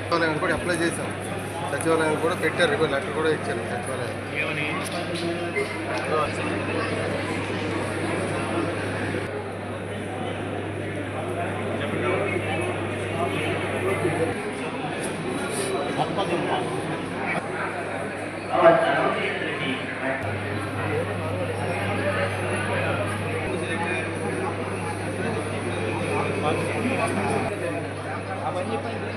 సచివాలయం కూడా అప్లై చేశాం. సచివాలయం కూడా పెట్టారు రిపోర్ట్ లెటర్ కూడా ఇచ్చారు సచివాలయం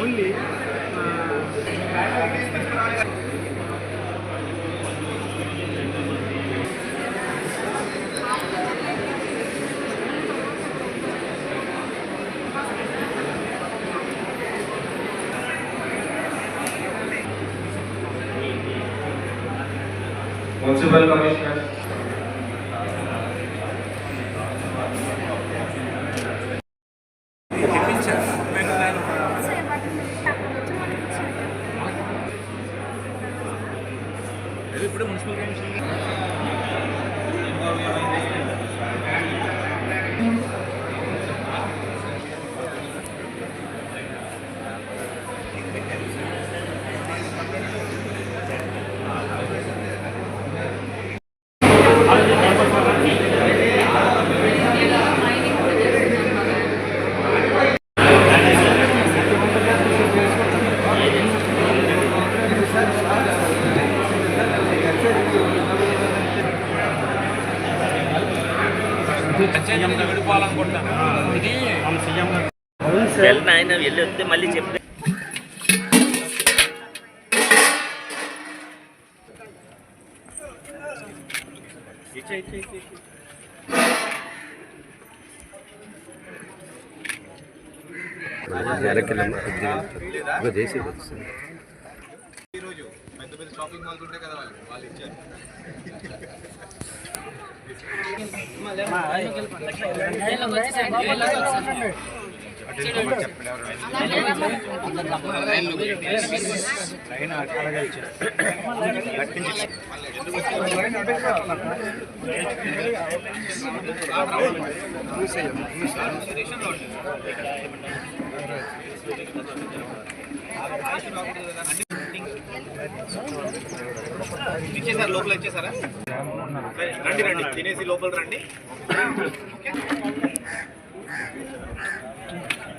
only Municipal Commissioner. Picture. ఇప్పుడు మున్సిపల్ కమిషన్ వెళ్ళిన ఆయన వెళ్ళి వస్తే మళ్ళీ చెప్తే ఈరోజు పెద్ద పెద్ద షాపింగ్ మాల్స్ ఉంటాయి కదా వాళ్ళు వాళ్ళు ఇచ్చారు ఇచ్చేసారా లోపల ఇచ్చేసారా? రండి రండి తినేసి లోపల రండి. ఓకే.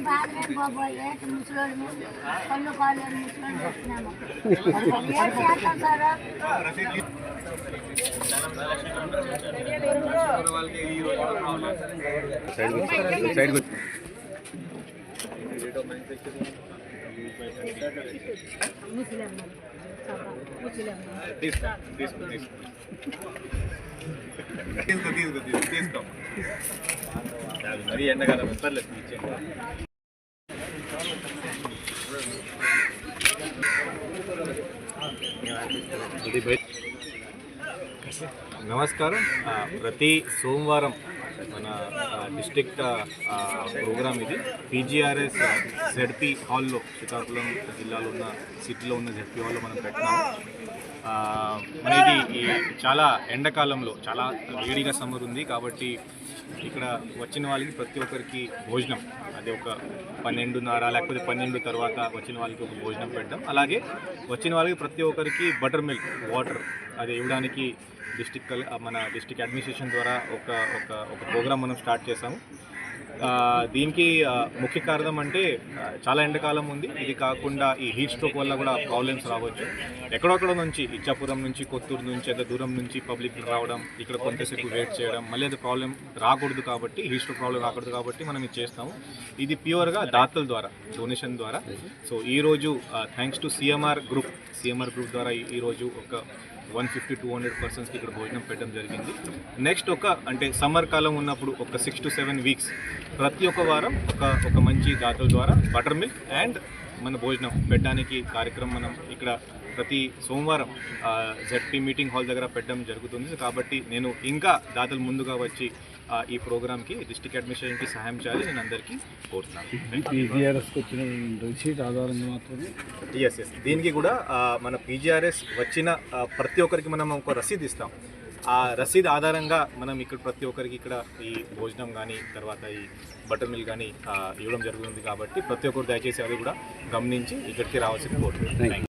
బాధలే బాబోయ్ ఏంటి కళ్ళు కాళ్ళు ఏం చేస్తాం సార్? తీసుకో తీసుకో తీసుకో తీసుకో. తీసుకో తీసుకో తీసుకో మరి ఎండకాలం పర్లేదు నమస్కారం. ప్రతి సోమవారం మన డిస్ట్రిక్ట్ ప్రోగ్రామ్ ఇది. పీజీఆర్ఎస్ జెడ్పీ హాల్లో శ్రీకాకుళం జిల్లాలో ఉన్న సిటీలో ఉన్న జెడ్పీ హాల్లో మనం పెట్టినాము అనేది ఈ చాలా ఎండాకాలంలో చాలా వేడిగా సమ్మర్ ఉంది కాబట్టి ఇక్కడ వచ్చిన వాళ్ళకి ప్రతి ఒక్కరికి భోజనం. అది ఒక పన్నెండున్నర లేకపోతే పన్నెండు తర్వాత వచ్చిన వాళ్ళకి ఒక భోజనం పెట్టడం అలాగే వచ్చిన వాళ్ళకి ప్రతి ఒక్కరికి బటర్ మిల్క్ వాటర్. అది ఇవ్వడానికి డిస్టిక్ మన డిస్టిక్ అడ్మినిస్ట్రేషన్ ద్వారా ఒక ఒక ఒక ప్రోగ్రామ్ మనం స్టార్ట్ చేసాము దీనికి ముఖ్య కారణం అంటే చాలా ఎండాకాలం ఉంది. ఇది కాకుండా ఈ హీట్ స్ట్రోక్ వల్ల కూడా ప్రాబ్లమ్స్ రావచ్చు. ఎక్కడొక్కడ నుంచి ఇచ్చాపురం నుంచి కొత్తూరు నుంచి అంత దూరం నుంచి పబ్లిక్ రావడం ఇక్కడ కొంతసేపు వెయిట్ చేయడం మళ్ళీ అది ప్రాబ్లం రాకూడదు కాబట్టి హీట్ స్ట్రోక్ ప్రాబ్లం రాకూడదు కాబట్టి మనం ఇది చేస్తాము. ఇది ప్యూర్గా దాతల ద్వారా డొనేషన్ ద్వారా. సో ఈరోజు thanks to CMR group CMR group ద్వారా ఈరోజు ఒక వన్ ఫిఫ్టీ టూ హండ్రెడ్ పర్సన్స్కి ఇక్కడ భోజనం పెట్టడం జరిగింది. నెక్స్ట్ ఒక అంటే సమ్మర్ కాలం ఉన్నప్పుడు ఒక సిక్స్ టు సెవెన్ వీక్స్ ప్రతి ఒక్క వారం ఒక ఒక మంచి దాతల ద్వారా బటర్ మిల్క్ అండ్ మన భోజనం పెట్టడానికి కార్యక్రమం మనం ఇక్కడ ప్రతి సోమవారం జెడ్పీ మీటింగ్ హాల్ దగ్గర పెట్టడం జరుగుతుంది. కాబట్టి నేను ఇంకా దాతలు ముందుగా వచ్చి ఈ ప్రోగ్రామ్కి డిస్ట్రిక్ట్ అడ్మినిస్ట్రేషన్కి సహాయం చేయాలి. నేను అందరికీ కోరుతున్నాను. పీజీఆర్ఎస్కి వచ్చిన రిసీట్ ఆధారంగా మాత్రమే? ఎస్ ఎస్ దీనికి కూడా మన పీజీఆర్ఎస్ వచ్చిన ప్రతి ఒక్కరికి మనం ఒక రసీదు ఇస్తాం. ఆ రసీదు ఆధారంగా మనం ఇక్కడ ప్రతి ఒక్కరికి ఇక్కడ ఈ భోజనం కానీ తర్వాత ఈ బటర్ మిల్ కానీ ఇవ్వడం జరుగుతుంది కాబట్టి ప్రతి ఒక్కరు దయచేసి అది కూడా గమనించి ఇక్కడికి రావాల్సింది కోరుతున్నాను. థ్యాంక్ యూ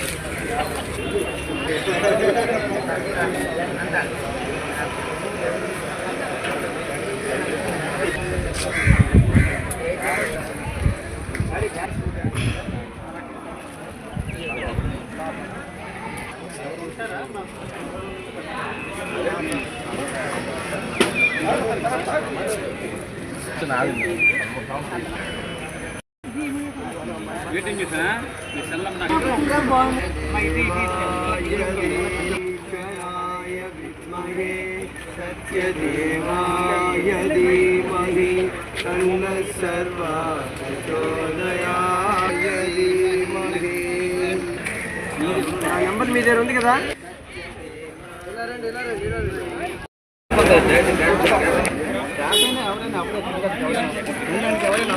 ఇంట్లోకి ఈశ్వరాయ ధీమహి తన్న సర్వా ప్రచోదయాయ ధీమహి. నా నంబర్ మీ దగ్గర ఉంది కదా? ఎవరైనా అప్పుడే ఎవరైనా